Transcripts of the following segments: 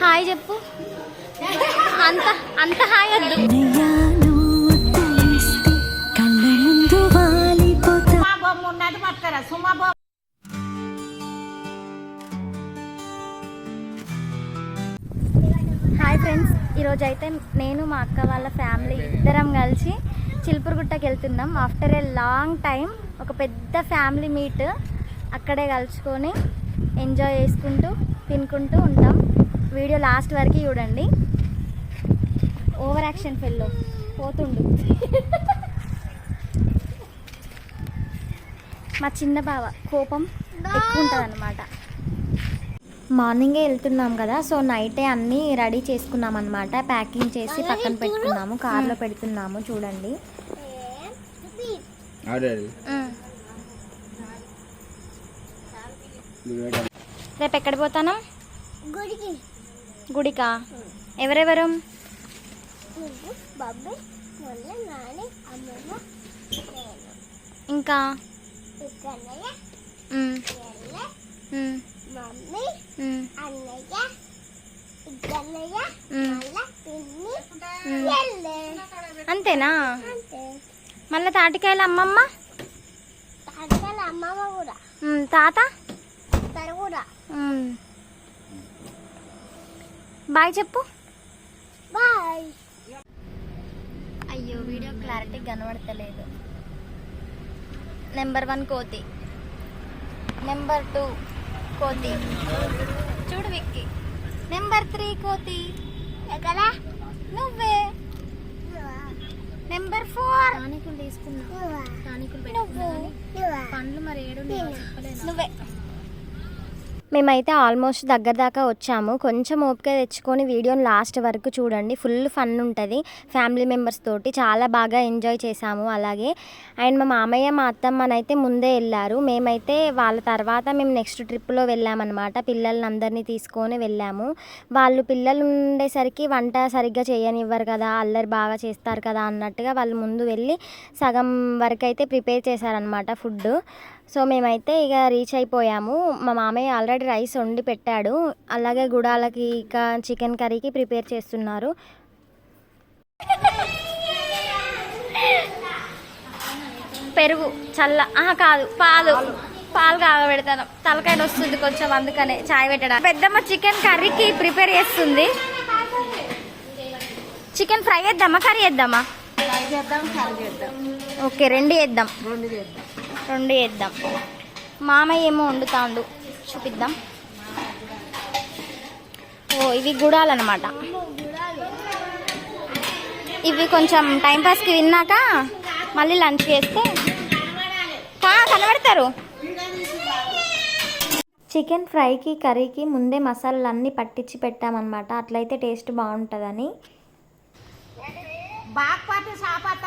Hi చెప్పు. అంత అంత హాయ్ వద్దు. హాయ్ ఫ్రెండ్స్ ఈరోజు అయితే నేను మా అక్క వాళ్ళ ఫ్యామిలీ ఇద్దరం కలిసి చిలుపురుగుట్టకి వెళ్తున్నాం. ఆఫ్టర్ ఏ లాంగ్ టైం ఒక పెద్ద ఫ్యామిలీ మీట్ అక్కడే కలుసుకొని ఎంజాయ్ చేసుకుంటూ తినుకుంటూ ఉంటాం. వీడియో లాస్ట్ వరకు చూడండి. ఓవర్ యాక్షన్ ఫెల్లో పోతుండు. మా చిన్న బావ కోపం ఎక్కువ ఉంటుంది అనమాట మార్నింగే వెళ్తున్నాం కదా సో నైటే అన్నీ రెడీ చేసుకున్నాం అనమాట ప్యాకింగ్ చేసి పక్కన పెట్టుకున్నాము కార్లో పెడుతున్నాము చూడండి. రేపు ఎక్కడ పోతాను? గుడికి. గుడికా? ఎవరెవరు? ఇంకా? మమ్మీ అన్నయ్య ఇద్దన్నయ్య అంతేనా? అంతే. మళ్ళీ తాటికాయలు అమ్మమ్మ? తాతల అమ్మమ్మ కూడా. తాత? కూడా. బాయ్ చెప్పు. బాయ్. అయ్యో వీడియో క్లారిటీ కనబడతలేదు. నెంబర్ వన్ కోతి. Number two. కోతి. చూడు విక్కి. నెంబర్ త్రీ కోతి. ఎక్కడ నువ్వే. నెంబర్ ఫోర్ నువ్వా. నువ్వు. నువ్వా నువ్వే. మేమైతే ఆల్మోస్ట్ దగ్గర దాకా వచ్చాము. కొంచెం ఓపిక తెచ్చుకొని వీడియోని లాస్ట్ వరకు చూడండి. ఫుల్ ఫన్ ఉంటుంది ఫ్యామిలీ మెంబర్స్ తోటి. చాలా బాగా ఎంజాయ్ చేసాము అలాగే. అండ్ మా మామయ్య మా అత్తమ్మనైతే ముందే వెళ్ళారు. మేమైతే వాళ్ళ తర్వాత మేము నెక్స్ట్ ట్రిప్లో వెళ్ళామన్నమాట. పిల్లల్ని అందరినీ తీసుకొని వెళ్ళాము. వాళ్ళు పిల్లలు ఉండేసరికి వంట సరిగ్గా చేయనివ్వరు కదా అల్లరి బాగా చేస్తారు కదా అన్నట్టుగా వాళ్ళు ముందు వెళ్ళి సగం వరకు అయితే ప్రిపేర్ చేశారనమాట ఫుడ్ సో మేమైతే ఇక రీచ్ అయిపోయాము. మా మామయ్య ఆల్రెడీ రైస్ వండి పెట్టాడు. అలాగే గుడాలకి ఇక చికెన్ కర్రీకి ప్రిపేర్ చేస్తున్నారు. పెరుగు చల్ల కాదు పాలు. పాలు కాగబెడతాను. తలకాయ వస్తుంది కొంచెం అందుకనే చాయ్ పెట్టడం పెద్దమ్మ చికెన్ కర్రీకి ప్రిపేర్ చేస్తుంది. చికెన్ ఫ్రై చేద్దామా? కర్రీ చేద్దామా? ఓకే రెండు చేద్దాం. రెండు చేద్దాం. రెండు చేద్దాం మామయ్య ఏమో వండుతాండు. చూపిద్దాం. ఓ ఇవి గుడాలన్నమాట. ఇవి కొంచెం టైంపాస్కి విన్నాక మళ్ళీ లంచ్ చేస్తే కనబడతారు. చికెన్ ఫ్రైకి కర్రీకి ముందే మసాలాలు అన్నీ పట్టించి పెట్టామన్నమాట. అట్లయితే టేస్ట్ బాగుంటుందని.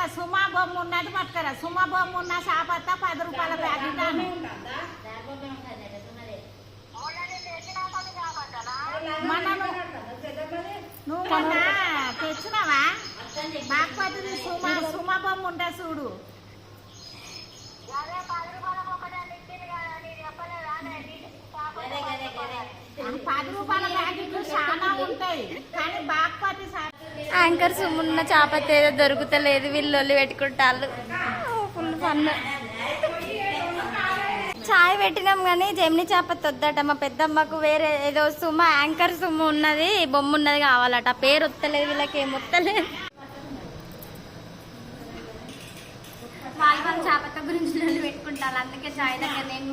సాపత్త సుమా బొమ్మ ఉన్నది పట్టుకరా? సుమా బొమ్మ ఉన్న సాపత్త పది రూపాయల ప్యాకెట్ అను. నువ్వు- మొన్న తెచ్చినావా? బాగ్పతి సుమా సుమా బొమ్మ ఉంటా చూడు. పది రూపాయల ప్యాకెట్లు చాలా ఉంటాయి. కానీ బాగ్పతి యాంకర్ సుమున్న చాపత్తి ఏదో దొరుకుతలేదు వీళ్ళు పెట్టుకుంటాళ్ళు. Full fun. చాయ్ పెట్టినాం కానీ జెమిని చాపత్తి వద్దట మా పెద్దమ్మకు వేరే ఏదో సుమ యాంకర్ సుమ్ము ఉన్నది బొమ్మ ఉన్నది కావాలట. పేరు వస్తలేదు వీళ్ళకి ఏం వస్తలేదు. చాపత్త గురించి పెట్టుకుంటారు. అందుకే చాయ్ దగ్గర నేను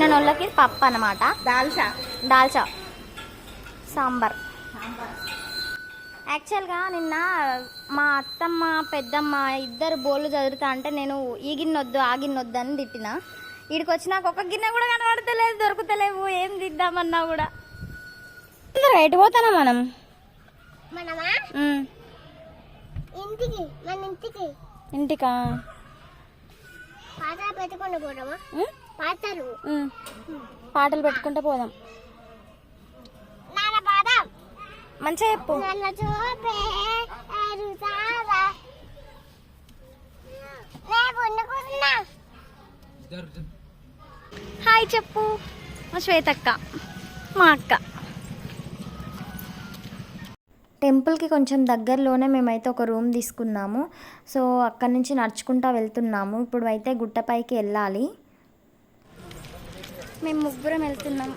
తినని వాళ్ళకి పప్పు అన్నమాట. దాల్చా? దాల్చా. సాంబార్. యాక్చువల్గా నిన్న మా అత్తమ్మ పెద్దమ్మ ఇద్దరు బోళ్ళు చదువుతా అంటే నేను ఈ గిన్నె వద్దు ఆ గిన్నె వద్దు అని తిట్టిన. వీడికి వచ్చినాక ఒక గిన్నె కూడా కనబడతలేదు దొరుకుతలేవు. ఏం తిద్దామన్నా కూడా. ఎటు పోతానా మనం? ఇంటికి మన ఇంటికి. పెట్టుకొని ఉమ్. పాటలు పెట్టుకుంటే పోదాం. మంచిగా చెప్పు. హాయ్ చెప్పు. మా శ్వేతక్క మా అక్క. టెంపుల్కి కొంచెం దగ్గరలోనే మేమైతే ఒక రూమ్ తీసుకున్నాము. సో అక్కడి నుంచి నడుచుకుంటా వెళ్తున్నాము. ఇప్పుడు అయితే గుట్టపైకి వెళ్ళాలి. మేము ముగ్గురం వెళ్తున్నాం.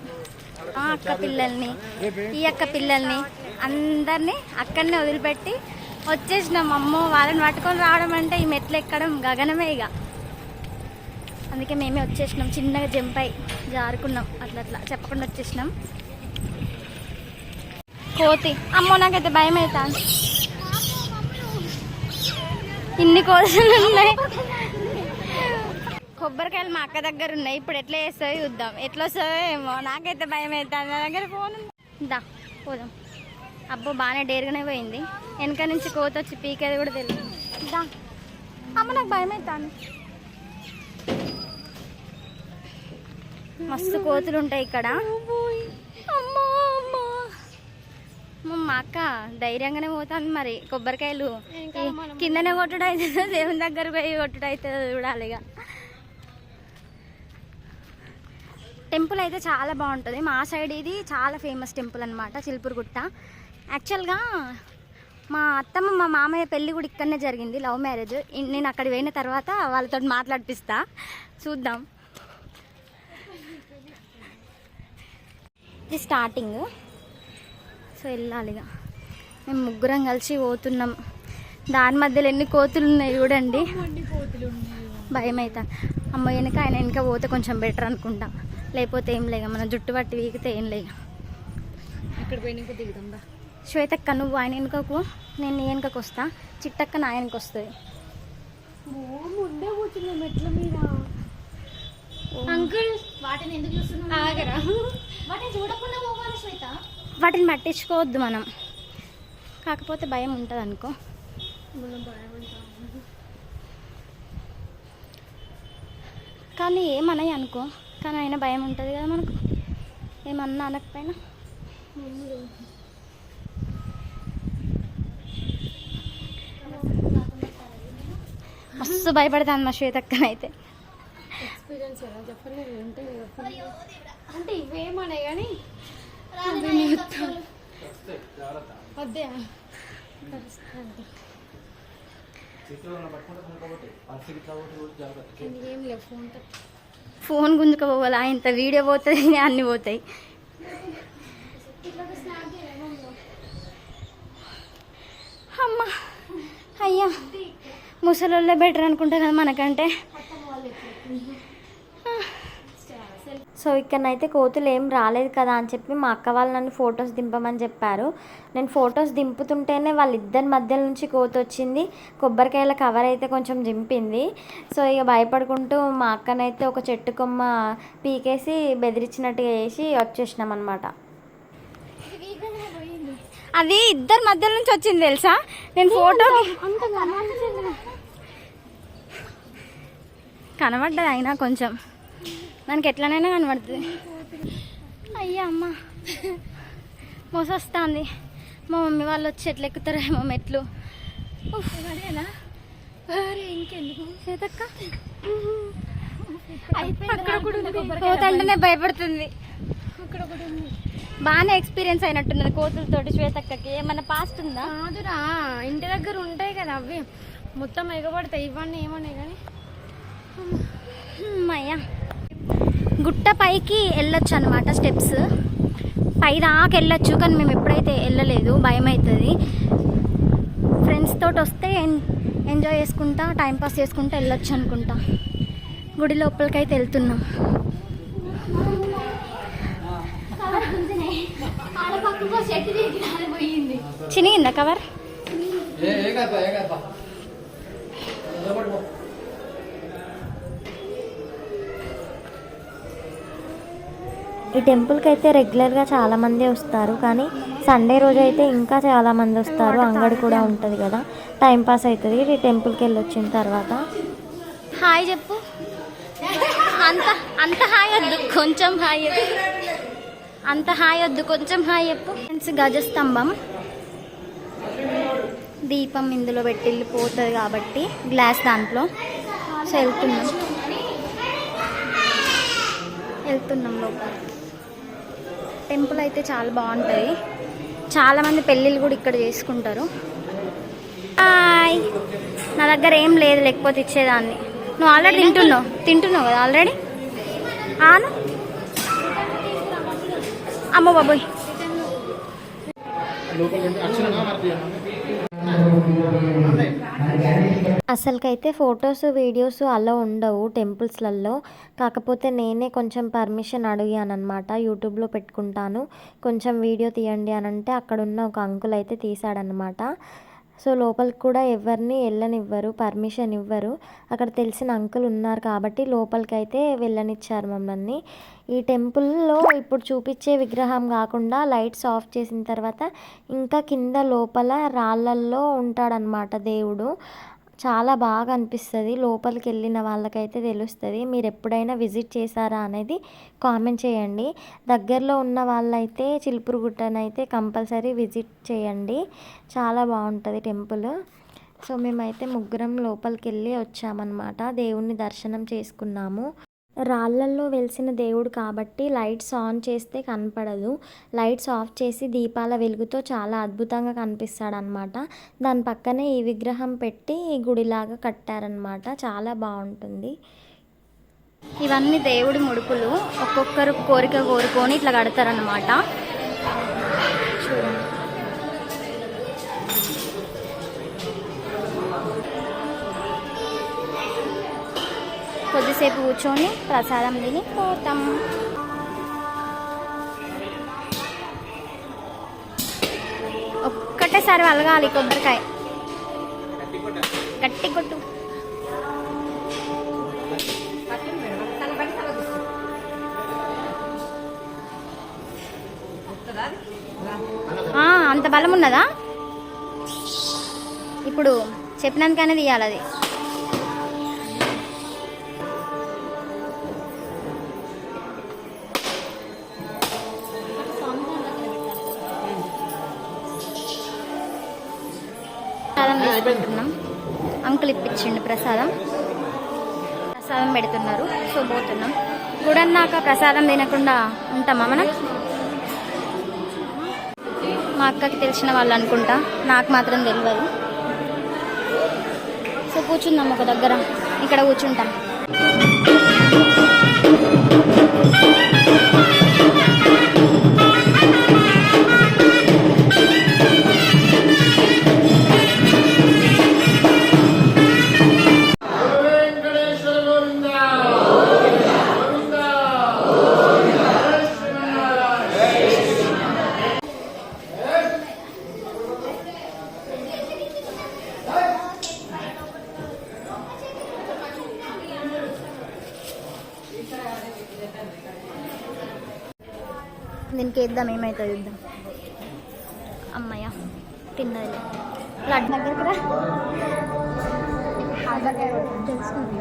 ఆ అక్క పిల్లల్ని ఈ అక్క పిల్లల్ని అందరినీ అక్కడనే వదిలిపెట్టి వచ్చేసినాం. అమ్మో వాళ్ళని పట్టుకొని రావడం అంటే ఈ మెట్లు ఎక్కడం గగనమే ఇక అందుకే మేమే వచ్చేసినాం. చిన్నగా జంప్ అయి జారుకున్నాం. అట్లా అట్లా చెప్పకుండా వచ్చేసినాం. కోతి. అమ్మో నాకైతే భయం అవుతాను ఇన్ని కోతులు ఉన్నాయి. కొబ్బరికాయలు మా అక్క దగ్గర ఉన్నాయి. ఇప్పుడు ఎట్లా చేస్తాయో చూద్దాం. ఎట్లా వస్తాయో ఏమో. నాకైతే భయం అవుతుంది నా దగ్గర ఫోన్. దా పోదాం. అబ్బో బాగానే డేరుగానే పోయింది. వెనక నుంచి కోత వచ్చి పీకేది కూడా తెలియదు. దా అమ్మ నాకు భయం అవుతాను మస్తు కోతులు ఉంటాయి ఇక్కడ. మా అక్క ధైర్యంగానే పోతాను మరి. కొబ్బరికాయలు కిందనే కొట్టుడు అవుతుందో దేవుని దగ్గర పోయి కొట్టుడు అవుతుందో చూడాలి ఇక టెంపుల్ అయితే చాలా బాగుంటుంది. మా సైడ్ ఇది చాలా ఫేమస్ టెంపుల్ అనమాట చిలుపురుగుట్ట. యాక్చువల్గా మా అత్తమ్మ మా మామయ్య పెళ్ళి కూడా ఇక్కడనే జరిగింది లవ్ మ్యారేజ్. నేను అక్కడ పోయిన తర్వాత వాళ్ళతో మాట్లాడిపిస్తా. చూద్దాం. ఇది స్టార్టింగ్. సో వెళ్ళాలి మేము ముగ్గురం కలిసి పోతున్నాం. దాని మధ్యలో ఎన్ని కోతులు ఉన్నాయి చూడండి. భయం అవుతా అమ్మ వెనక ఆయన వెనక పోతే కొంచెం బెటర్ అనుకుంటా. లేకపోతే ఏం లేక మన జుట్టు పట్టి వీగితే ఏం లేక. అక్కడ పోయినాక దిగుదాం శ్వేతక్క నువ్వు ఆయన వెనుకకు నేను నీ వెనుకకు వస్తా. చిట్టక్క నా వెనక వస్తుంది. ముందే కూర్చున్నాం మెట్ల మీద. అంకుల్ వాటిని ఎందుకు చూస్తున్నాం ఆగరా. వాటిని చూడకుండా పోవాలి శ్వేత. వాటిని పట్టించుకోవద్దు మనం. కాకపోతే భయం ఉంటుంది అనుకో. కానీ ఏమన్నాయి అనుకో. కానీ అయినా భయం ఉంటుంది కదా మనకు. ఏమన్నా అనకపోయినా. మస్తు భయపడతాను మా శ్వేతక్కనైతే. ఎక్స్పీరియన్స్ ఎలా చెప్పండి. ఉంటాయి కదా అంటే ఇవేమనే కానీ అదే ఏం లేవు ఫోన్ ఫోన్ గుంజుకోవాలా ఇంత వీడియో పోతుంది అన్నీ పోతాయి. అమ్మా అయ్యా ముసలోళ్ళే బెటర్ అనుకుంటా కదా మనకంటే. సో ఇక్కడనైతే కోతులు ఏం రాలేదు కదా అని చెప్పి మా అక్క వాళ్ళు నన్ను ఫొటోస్ దింపమని చెప్పారు. నేను ఫొటోస్ దింపుతుంటేనే వాళ్ళిద్దరి మధ్య నుంచి కోత వచ్చింది. కొబ్బరికాయల కవర్ అయితే కొంచెం దింపింది. సో ఇక భయపడుకుంటూ మా అక్కనైతే ఒక చెట్టు కొమ్మ పీకేసి బెదిరించినట్టుగా వేసి వచ్చేసినాం అనమాట అది ఇద్దరి మధ్య నుంచి వచ్చింది తెలుసా? నేను ఫోటో కనబడ్డది అయినా కొంచెం. దానికి ఎట్లనైనా కనబడుతుంది. అయ్యా అమ్మ మోసొస్తుంది. మా మమ్మీ వాళ్ళు వచ్చి ఎట్లా ఎక్కుతారేమో మెట్లు పోతంటేనే భయపడుతుంది. బాగానే ఎక్స్పీరియన్స్ అయినట్టున్నది కోతులతోటి శ్వేతక్కకి. ఏమన్నా పాస్ట్ ఉందా? కాదురా ఇంటి దగ్గర ఉంటాయి కదా అవి మొత్తం ఎగబడతాయి. ఇవన్నీ ఏమన్నాయి కానీ? అయ్యా గుట్ట పైకి వెళ్ళొచ్చు అనమాట స్టెప్స్ పై దాకా వెళ్ళొచ్చు కానీ మేము ఎప్పుడైతే వెళ్ళలేదు భయం అవుతుంది ఫ్రెండ్స్ తోటి వస్తే ఎంజాయ్ చేసుకుంటా టైం పాస్ చేసుకుంటా వెళ్ళొచ్చు అనుకుంటా. గుడి లోపలికైతే వెళ్తున్నాం. చినిగిందా కవర్ ఈ టెంపుల్కి అయితే రెగ్యులర్గా చాలామంది వస్తారు. కానీ సండే రోజు అయితే ఇంకా చాలామంది వస్తారు. అంగడి కూడా ఉంటుంది కదా. టైం పాస్ అవుతుంది. ఈ టెంపుల్కి వెళ్ళి వచ్చిన తర్వాత. హాయ్ చెప్పు. అంత అంత హాయ్ వద్దు. కొంచెం హాయ్ చెప్పు. అంత హాయ్ వద్దు. కొంచెం హాయ్ చెప్పు. ఫ్రెండ్స్ గజస్తంభం దీపం ఇందులో పెట్టి పోతుంది కాబట్టి గ్లాస్ దాంట్లో. సో వెళ్తున్నాం. వెళ్తున్నాం లోపల టెంపుల్ అయితే చాలా బాగుంటుంది చాలామంది పెళ్ళిళ్ళు కూడా ఇక్కడ చేసుకుంటారు. హాయ్. నా దగ్గర ఏం లేదు లేకపోతే ఇచ్చేదాన్ని. నువ్వు ఆల్రెడీ తింటున్నావు. తింటున్నావు కదా ఆల్రెడీ? ఆను. అమ్మ బాబోయ్. అసలుకైతే ఫొటోస్ వీడియోస్ అలా ఉండవు టెంపుల్స్లలో. కాకపోతే నేనే కొంచెం పర్మిషన్ అడిగానమాట యూట్యూబ్లో పెట్టుకుంటాను. కొంచెం వీడియో తీయండి అని అంటే అక్కడున్న ఒక అంకుల్ అయితే తీశాడనమాట సో లోపలికి కూడా ఎవరిని వెళ్ళనివ్వరు పర్మిషన్ ఇవ్వరు. అక్కడ తెలిసిన అంకుల్ ఉన్నారు కాబట్టి లోపలికి అయితే వెళ్ళనిచ్చారు మమ్మల్ని. ఈ టెంపుల్లో ఇప్పుడు చూపించే విగ్రహం కాకుండా లైట్స్ ఆఫ్ చేసిన తర్వాత ఇంకా కింద లోపల రాళ్ళల్లో ఉంటాడనమాట దేవుడు. చాలా బాగా అనిపిస్తుంది. లోపలికి వెళ్ళిన వాళ్ళకైతే తెలుస్తుంది. మీరు ఎప్పుడైనా విజిట్ చేశారా అనేది కామెంట్ చేయండి. దగ్గరలో ఉన్న వాళ్ళైతే చిలుపురుగుట్టనైతే కంపల్సరీ విజిట్ చేయండి. చాలా బాగుంటుంది టెంపుల్. సో మేమైతే ముగ్గురం లోపలికి వెళ్ళి వచ్చామన్నమాట. దేవుణ్ణి దర్శనం చేసుకున్నాము. రాళ్ళల్లో వెలిసిన దేవుడు కాబట్టి లైట్స్ ఆన్ చేస్తే కనపడదు. లైట్స్ ఆఫ్ చేసి దీపాల వెలుగుతో చాలా అద్భుతంగా కనిపిస్తాడు అనమాట దాని పక్కనే ఈ విగ్రహం పెట్టి గుడిలాగా కట్టారనమాట చాలా బాగుంటుంది. ఇవన్నీ దేవుడి ముడుపులు. ఒక్కొక్కరు కోరిక కోరుకొని ఇట్లా కడతారనమాట కాసేపు కూర్చొని ప్రసాదం తిని పోతాం. ఒక్కటేసారి వలగాలి కొబ్బరికాయ. గట్టి కొట్టు. అంత బలం ఉన్నదా? ఇప్పుడు చెప్పినందుకనే తీయాలి అది. అంకుల్ ఇప్పించిండు ప్రసాదం. ప్రసాదం పెడుతున్నారు. సో పోతున్నాం. గుడన్నాక ప్రసాదం తినకుండా ఉంటామా మనం? మా అక్కకి తెలిసిన వాళ్ళు అనుకుంటా. నాకు మాత్రం తెలియదు. సో కూర్చుందాం ఒక దగ్గర. ఇక్కడ కూర్చుంటాం. చేద్దాం ఏమైతే చూద్దాం. ఇద్దాం అమ్మయ్య తిన్నది లడ్డు దగ్గరికి రా. తెలుసుకుంది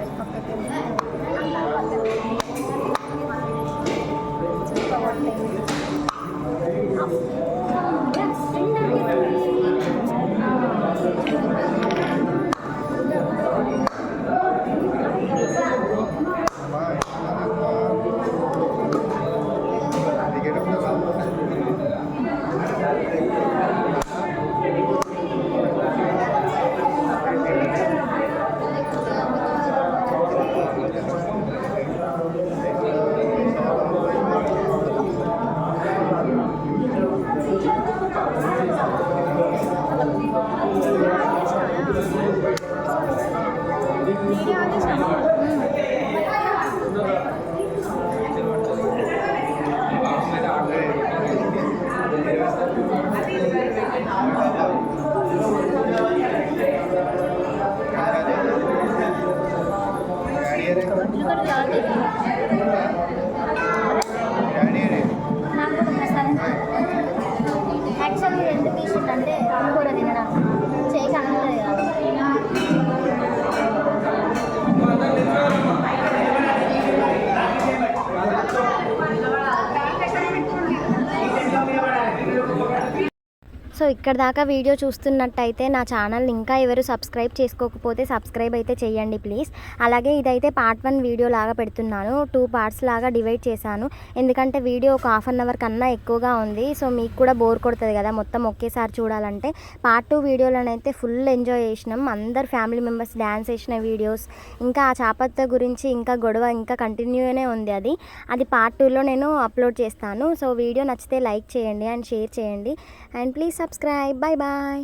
నాకు ఇక్కడ దాకా వీడియో చూస్తున్నట్టయితే నా ఛానల్ ఇంకా ఎవరు సబ్స్క్రైబ్ చేసుకోకపోతే సబ్స్క్రైబ్ అయితే చేయండి ప్లీజ్. అలాగే ఇదైతే పార్ట్ వన్ వీడియో లాగా పెడుతున్నాను. టూ పార్ట్స్ లాగా డివైడ్ చేశాను. ఎందుకంటే వీడియో ఒక హాఫ్ అన్ అవర్ కన్నా ఎక్కువగా ఉంది. సో మీకు కూడా బోర్ కొడుతుంది కదా మొత్తం ఒకేసారి చూడాలంటే. పార్ట్ టూ వీడియోలోనైతే ఫుల్ ఎంజాయ్ చేసినాం. అందరు ఫ్యామిలీ మెంబర్స్ డ్యాన్స్ చేసిన వీడియోస్. ఇంకా ఆ చాపత్త గురించి ఇంకా గొడవ ఇంకా కంటిన్యూనే ఉంది అది. అది పార్ట్ టూలో నేను అప్లోడ్ చేస్తాను. సో వీడియో నచ్చితే లైక్ చేయండి అండ్ షేర్ చేయండి. And please subscribe bye bye